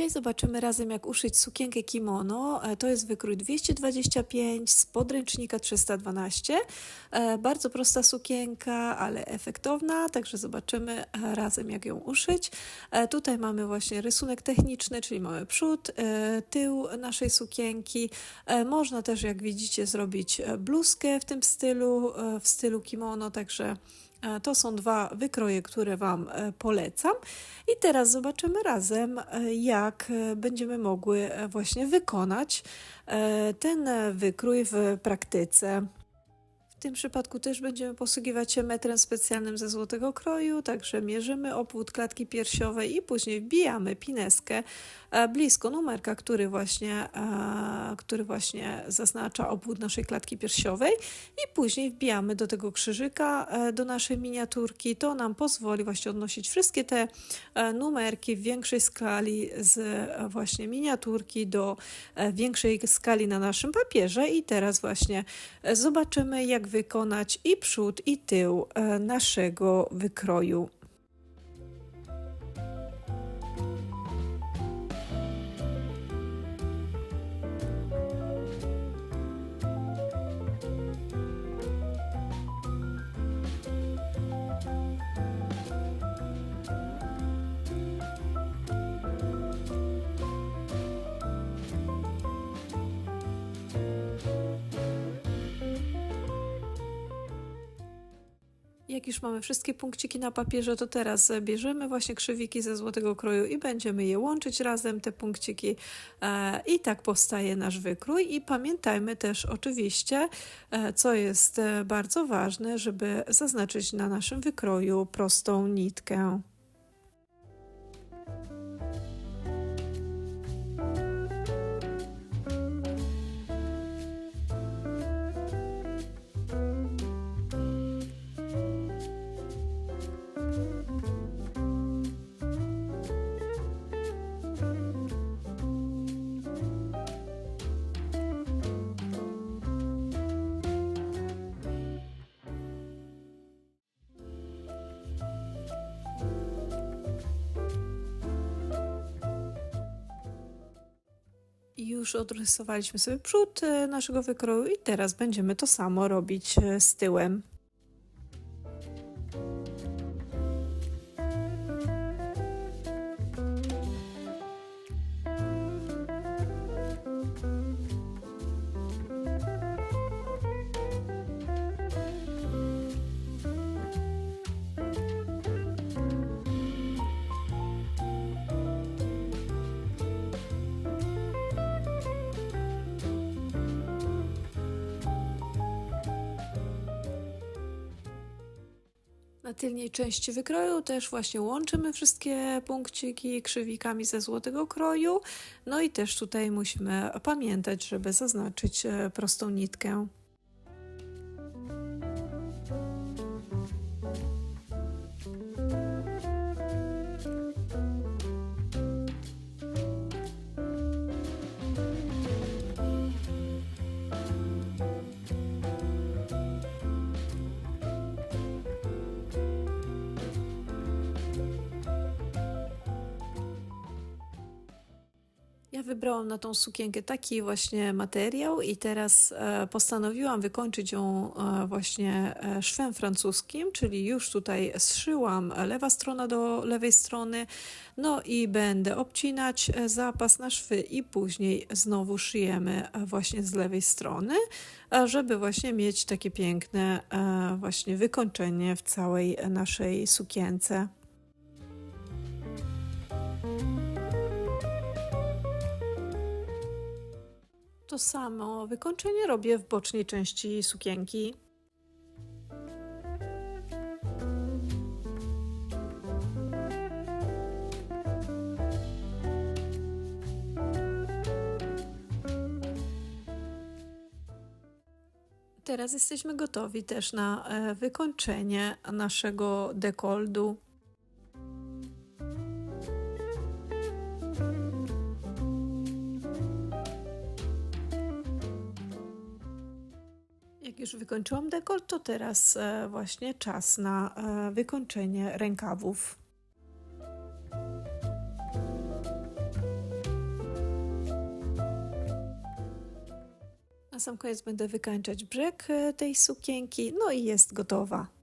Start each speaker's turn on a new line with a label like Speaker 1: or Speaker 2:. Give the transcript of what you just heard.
Speaker 1: Dzisiaj zobaczymy razem, jak uszyć sukienkę kimono. E, To jest wykrój 225 z podręcznika 312. E, Bardzo prosta sukienka, ale efektowna, także zobaczymy e, razem, jak ją uszyć. Tutaj mamy właśnie rysunek techniczny, czyli mamy przód, tył naszej sukienki. Można też, jak widzicie, zrobić bluzkę w tym stylu, w stylu kimono, także To są dwa wykroje, które Wam e, polecam. I teraz zobaczymy razem, e, jak e, będziemy mogły e, właśnie wykonać e, ten e, wykrój w praktyce. W tym przypadku też będziemy posługiwać się metrem specjalnym ze złotego kroju, także mierzymy obwód klatki piersiowej i później wbijamy pineskę e, blisko numerka, który właśnie, e, który właśnie zaznacza obwód naszej klatki piersiowej i później wbijamy do tego krzyżyka, e, do naszej miniaturki. To nam pozwoli właśnie odnosić wszystkie te numerki w większej skali z właśnie miniaturki do większej skali na naszym papierze i teraz właśnie zobaczymy jak wykonać i przód i tył e, naszego wykroju. Już mamy wszystkie punkciki na papierze, to teraz bierzemy właśnie krzywiki ze złotego kroju i będziemy je łączyć razem, te punkciki. E, I tak powstaje nasz wykrój. I pamiętajmy też oczywiście, e, co jest e, bardzo ważne, żeby zaznaczyć na naszym wykroju prostą nitkę. Już odrysowaliśmy sobie przód e, naszego wykroju i teraz będziemy to samo robić e, z tyłem. Na tylnej części wykroju też właśnie łączymy wszystkie punkciki krzywikami ze złotego kroju. No i też tutaj musimy pamiętać, żeby zaznaczyć e, prostą nitkę. Wybrałam na tą sukienkę taki właśnie materiał i teraz e, postanowiłam wykończyć ją e, właśnie e, szwem francuskim, czyli już tutaj zszyłam lewa strona do lewej strony, no i będę obcinać zapas na szwy i później znowu szyjemy właśnie z lewej strony, żeby właśnie mieć takie piękne właśnie wykończenie w całej naszej sukience. To samo wykończenie robię w bocznej części sukienki. Teraz jesteśmy gotowi też na e, wykończenie naszego dekoldu. już wykończyłam dekor, to teraz e, właśnie czas na e, wykończenie rękawów. Na sam koniec będę wykańczać brzeg e, tej sukienki, no i jest gotowa.